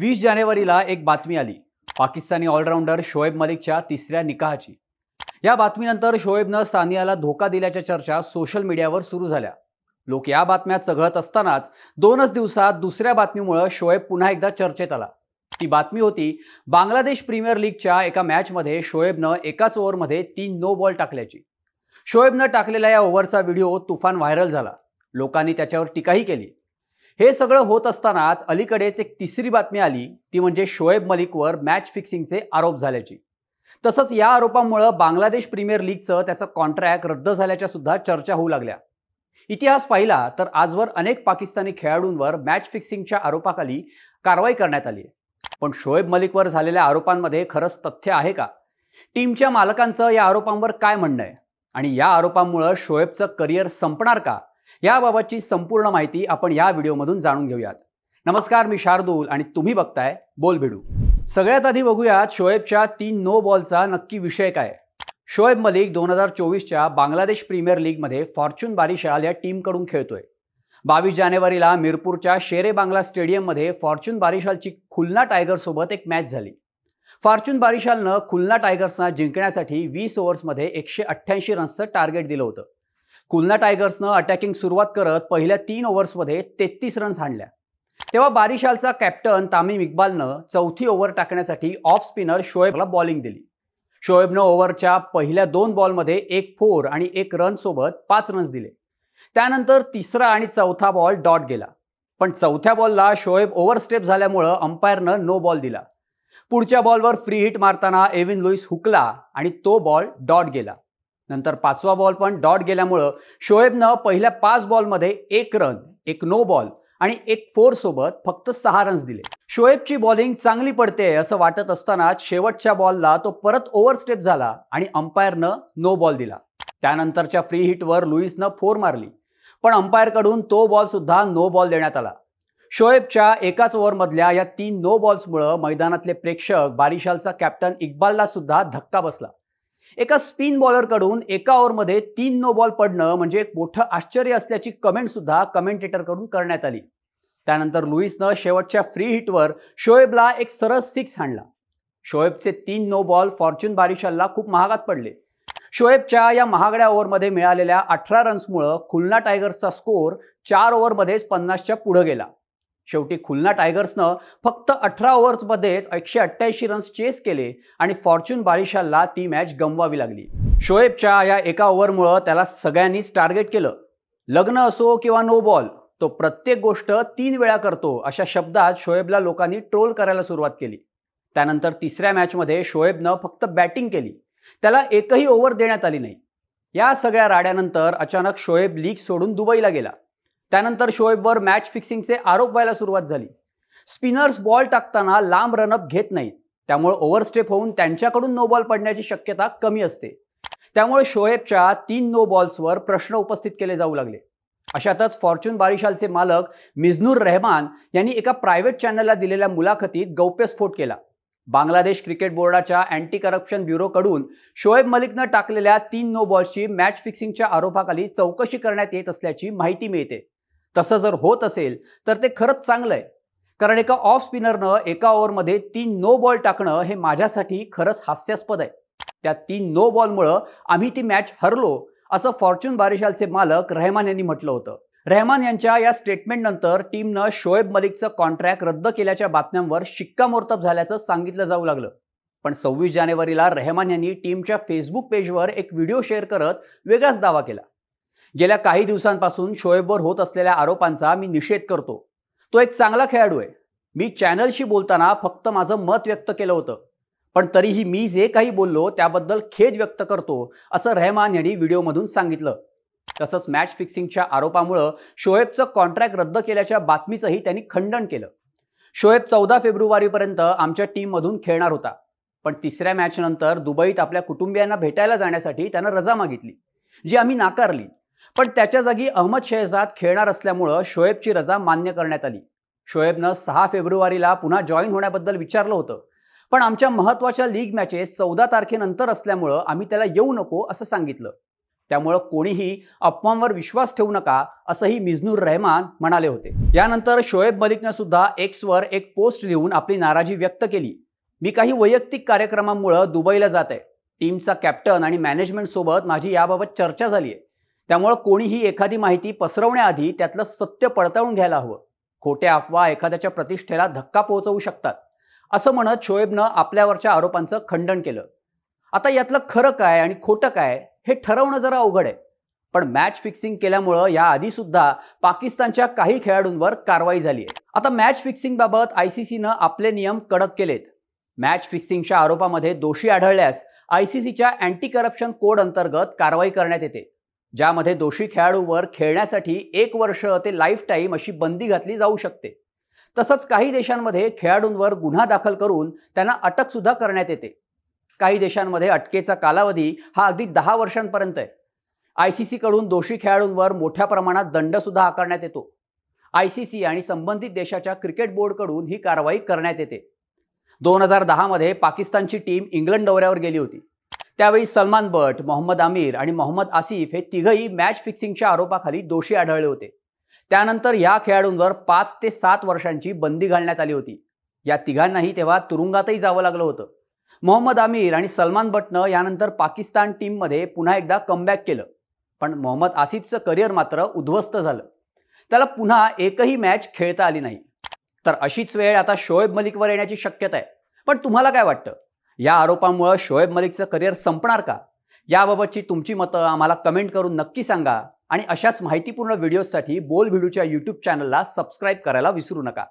वीस जानेवारीला एक बातमी आली. पाकिस्तानी ऑलराऊंडर शोएब मलिकच्या तिसऱ्या निकाहाची. या बातमीनंतर शोएबनं सानियाला धोका दिल्याच्या चर्चा सोशल मीडियावर सुरू झाल्या. लोक या बातम्या चघळत असतानाच दोनच दिवसात दुसऱ्या बातमीमुळं शोएब पुन्हा एकदा चर्चेत आला. ती बातमी होती बांगलादेश प्रीमियर लीगच्या एका मॅचमध्ये शोएबनं एकाच ओव्हरमध्ये तीन नो बॉल टाकल्याची. शोएबनं टाकलेल्या या ओव्हरचा व्हिडिओ तुफान व्हायरल झाला. लोकांनी त्याच्यावर टीकाही केली. हे सगळं होत असतानाच अलीकडेच एक तिसरी बातमी आली ती म्हणजे शोएब मलिकवर मॅच फिक्सिंगचे आरोप झाल्याची. तसंच या आरोपामुळं बांगलादेश प्रीमियर लीगचं त्याचा कॉन्ट्रॅक्ट रद्द झाल्याच्या सुद्धा चर्चा होऊ लागल्या. इतिहास पाहिला तर आजवर अनेक पाकिस्तानी खेळाडूंवर मॅच फिक्सिंगच्या आरोपाखाली कारवाई करण्यात आली आहे. पण शोएब मलिकवर झालेल्या आरोपांमध्ये खरंच तथ्य आहे का? टीमच्या मालकांचं या आरोपांवर काय म्हणणं आहे? आणि या आरोपांमुळं शोएबचं करिअर संपणार का? याबाबतची संपूर्ण माहिती आपण या व्हिडिओमधून जाणून घेऊयात. नमस्कार मी शार्दूल आणि तुम्ही बघताय बोल भिडू. सगळ्यात आधी बघूयात शोएबच्या तीन नो बॉलचा नक्की विषय काय? शोएब मलिक दोन हजार चोवीसच्या बांगलादेश प्रीमियर लीगमध्ये फॉर्च्यून बारिशाल या टीमकडून खेळतोय. बावीस जानेवारीला मिरपूरच्या शेरे बांगला स्टेडियममध्ये फॉर्च्यून बारिशालची खुलना टायगरसोबत एक मॅच झाली. फॉर्च्यून बारिशालनं खुलना टायगर्सना जिंकण्यासाठी वीस ओव्हर्समध्ये एकशे अठ्ठ्याऐंशी रन्सचं टार्गेट दिलं होतं. कुलना टायगर्सनं अटॅकिंग सुरुवात करत पहिल्या तीन ओव्हर्समध्ये तेहतीस रन्स हाणल्या. तेव्हा बारिशालचा कॅप्टन तामीम इक्बालनं चौथी ओव्हर टाकण्यासाठी ऑफ स्पिनर शोएबला बॉलिंग दिली. शोएबनं ओव्हरच्या पहिल्या दोन बॉलमध्ये एक फोर आणि एक रन सोबत पाच रन्स दिले. त्यानंतर तिसरा आणि चौथा बॉल डॉट गेला. पण चौथ्या बॉलला शोएब ओव्हरस्टेप झाल्यामुळं अंपायरनं नो बॉल दिला. पुढच्या बॉलवर फ्री हिट मारताना एव्हिन लुईस हुकला आणि तो बॉल डॉट गेला. नंतर पाचवा बॉल पण डॉट गेल्यामुळं शोएबनं पहिल्या पाच बॉलमध्ये एक रन एक नो बॉल आणि एक फोर सोबत फक्त सहा रन्स दिले. शोएबची बॉलिंग चांगली पडते असं वाटत असतानाच शेवटच्या बॉलला तो परत ओव्हरस्टेप झाला आणि अंपायरनं नो बॉल दिला. त्यानंतरच्या फ्री हिटवर लुईसनं फोर मारली. पण अंपायरकडून तो बॉल सुद्धा नो बॉल देण्यात आला. शोएबच्या एकाच ओव्हरमधल्या या तीन नो बॉल्समुळं मैदानातले प्रेक्षक बारिशालचा कॅप्टन इक्बालला सुद्धा धक्का बसला. एका स्पिन बॉलरकडून एका ओव्हरमध्ये तीन नो बॉल पडणं म्हणजे एक मोठं आश्चर्य असल्याची कमेंट सुद्धा कमेंटेटरकडून करण्यात आली. त्यानंतर लुईसनं शेवटच्या फ्री हिटवर शोएबला एक सरळ सिक्स हाणला शोएबचे तीन नो बॉल फॉर्च्यून बारिशालला खूप महागात पडले. शोएबच्या या महागड्या ओव्हरमध्ये मिळालेल्या अठरा रन्समुळं खुलना टायगर्सचा स्कोअर चार ओव्हरमध्येच पन्नासच्या पुढं गेला. शेवटी खुलना टायगर्सनं फक्त अठरा ओव्हर्समध्येच एकशे अठ्ठ्याऐंशी रन्स चेस केले आणि फॉर्च्यून बारिशालला ती मॅच गमवावी लागली. शोएबच्या या एका ओव्हरमुळं त्याला सगळ्यांनीच टार्गेट केलं. लग्न असो किंवा नो बॉल तो प्रत्येक गोष्ट तीन वेळा करतो अशा शब्दात शोएबला लोकांनी ट्रोल करायला सुरुवात केली. त्यानंतर तिसऱ्या मॅचमध्ये शोएबनं फक्त बॅटिंग केली. त्याला एकही ओव्हर देण्यात आली नाही. या सगळ्या राड्यानंतर अचानक शोएब लीग सोडून दुबईला गेला. त्यानंतर शोएबवर मॅच फिक्सिंगचे आरोप व्हायला सुरुवात झाली. स्पिनर्स बॉल टाकताना लांब रनअप घेत नाहीत. त्यामुळे ओव्हरस्टेप होऊन त्यांच्याकडून नो बॉल पडण्याची शक्यता कमी असते. त्यामुळे शोएबच्या तीन नो बॉल्सवर प्रश्न उपस्थित केले जाऊ लागले. अशातच फॉर्च्यून बारिशालचे मालक मिझनूर रहमान यांनी एका प्रायव्हेट चॅनलला दिलेल्या मुलाखतीत गौप्यस्फोट केला. बांगलादेश क्रिकेट बोर्डाच्या अँटी करप्शन ब्युरोकडून शोएब मलिकनं टाकलेल्या तीन नो बॉल्सची मॅच फिक्सिंगच्या आरोपाखाली चौकशी करण्यात येत असल्याची माहिती मिळते. तसं जर होत असेल तर ते खरंच चांगलं आहे कारण एका ऑफ स्पिनरनं एका ओव्हरमध्ये तीन नो बॉल टाकणं हे माझ्यासाठी खरंच हास्यास्पद आहे. त्या तीन नो बॉलमुळं आम्ही ती मॅच हरलो असं फॉर्च्यून बारिशालचे मालक रहमान यांनी म्हटलं होतं. रहमान यांच्या या स्टेटमेंटनंतर टीमनं शोएब मलिकचं कॉन्ट्रॅक्ट रद्द केल्याच्या बातम्यांवर शिक्कामोर्तब झाल्याचं सांगितलं जाऊ लागलं. पण सव्वीस जानेवारीला रहमान यांनी टीमच्या फेसबुक पेजवर एक व्हिडिओ शेअर करत वेगळाच दावा केला. गेल्या काही दिवसांपासून शोएबवर होत असलेल्या आरोपांचा मी निषेध करतो. तो एक चांगला खेळाडू आहे. मी चॅनलशी बोलताना फक्त माझं मत व्यक्त केलं होतं. पण तरीही मी जे काही बोललो त्याबद्दल खेद व्यक्त करतो असं रहमान यांनी व्हिडिओमधून सांगितलं. तसंच मॅच फिक्सिंगच्या आरोपामुळं शोएबचं कॉन्ट्रॅक्ट रद्द केल्याच्या बातमीचंही त्यांनी खंडन केलं. शोएब चौदा फेब्रुवारीपर्यंत आमच्या टीममधून खेळणार होता. पण तिसऱ्या मॅचनंतर दुबईत आपल्या कुटुंबियांना भेटायला जाण्यासाठी त्यानं रजा मागितली जी आम्ही नाकारली. पण त्याच्या जागी अहमद शहजाद खेळणार असल्यामुळं शोएबची रजा मान्य करण्यात आली. शोएबनं सहा फेब्रुवारीला पुन्हा जॉईन होण्याबद्दल विचारलं होतं. पण आमच्या महत्त्वाच्या लीग मॅचेस चौदा तारखेनंतर असल्यामुळं आम्ही त्याला येऊ नको असं सांगितलं. त्यामुळं कोणीही अफवांवर विश्वास ठेवू नका असंही मिझनूर रहमान म्हणाले होते. यानंतर शोएब मलिकनं सुद्धा एक्सवर एक पोस्ट लिहून आपली नाराजी व्यक्त केली. मी काही वैयक्तिक कार्यक्रमांमुळं दुबईला जात आहे टीमचा कॅप्टन आणि मॅनेजमेंट सोबत माझी याबाबत चर्चा झाली आहे त्यामुळं कोणीही एखादी माहिती पसरवण्याआधी त्यातलं सत्य पडताळून घ्यायला हवं. खोट्या अफवा एखाद्याच्या प्रतिष्ठेला धक्का पोहोचवू शकतात. असं म्हणत शोएबनं आपल्यावरच्या आरोपांचं खंडन केलं. आता यातलं खरं काय आणि खोटं काय हे ठरवणं जरा अवघड आहे. पण मॅच फिक्सिंग केल्यामुळं याआधी सुद्धा पाकिस्तानच्या काही खेळाडूंवर कारवाई झाली आहे. आता मॅच फिक्सिंग बाबत आय सी सीनं आपले नियम कडक केलेत. मॅच फिक्सिंगच्या आरोपामध्ये दोषी आढळल्यास आय सी सीच्या अँटी करप्शन कोड अंतर्गत कारवाई करण्यात येते. ज्यामध्ये दोषी खेळाडूवर खेळण्यासाठी एक वर्ष ते लाईफ टाईम अशी बंदी घातली जाऊ शकते. तसंच काही देशांमध्ये खेळाडूंवर गुन्हा दाखल करून त्यांना अटक सुद्धा करण्यात येते. काही देशांमध्ये अटकेचा कालावधी हा अगदी दहा वर्षांपर्यंत आहे. आय सी सीकडून दोषी खेळाडूंवर मोठ्या प्रमाणात दंड सुद्धा आकारण्यात येतो. आय सी सी आणि संबंधित देशाच्या क्रिकेट बोर्डकडून ही कारवाई करण्यात येते. दोन हजार दहामध्ये पाकिस्तानची टीम इंग्लंड दौऱ्यावर गेली होती. त्यावेळी सलमान बट मोहम्मद आमिर आणि मोहम्मद आसिफ हे तिघही मॅच फिक्सिंगच्या आरोपाखाली दोषी आढळले होते. त्यानंतर या खेळाडूंवर पाच ते सात वर्षांची बंदी घालण्यात आली होती. या तिघांनाही तेव्हा तुरुंगातही जावं लागलं होतं. मोहम्मद आमिर आणि सलमान बटनं यानंतर पाकिस्तान टीममध्ये पुन्हा एकदा कमबॅक केलं. पण मोहम्मद आसिफचं करिअर मात्र उद्ध्वस्त झालं. त्याला पुन्हा एकही मॅच खेळता आली नाही. तर अशीच वेळ आता शोएब मलिकवर येण्याची शक्यता आहे. पण तुम्हाला काय वाटतं? या आरोपामुळं शोएब मलिकचं करिअर संपणार का? याबाबतची तुमची मतं आम्हाला कमेंट करून नक्की सांगा आणि अशाच माहितीपूर्ण व्हिडिओजसाठी बोल व्हिडिओच्या यूट्यूब चॅनलला सबस्क्राईब करायला विसरू नका.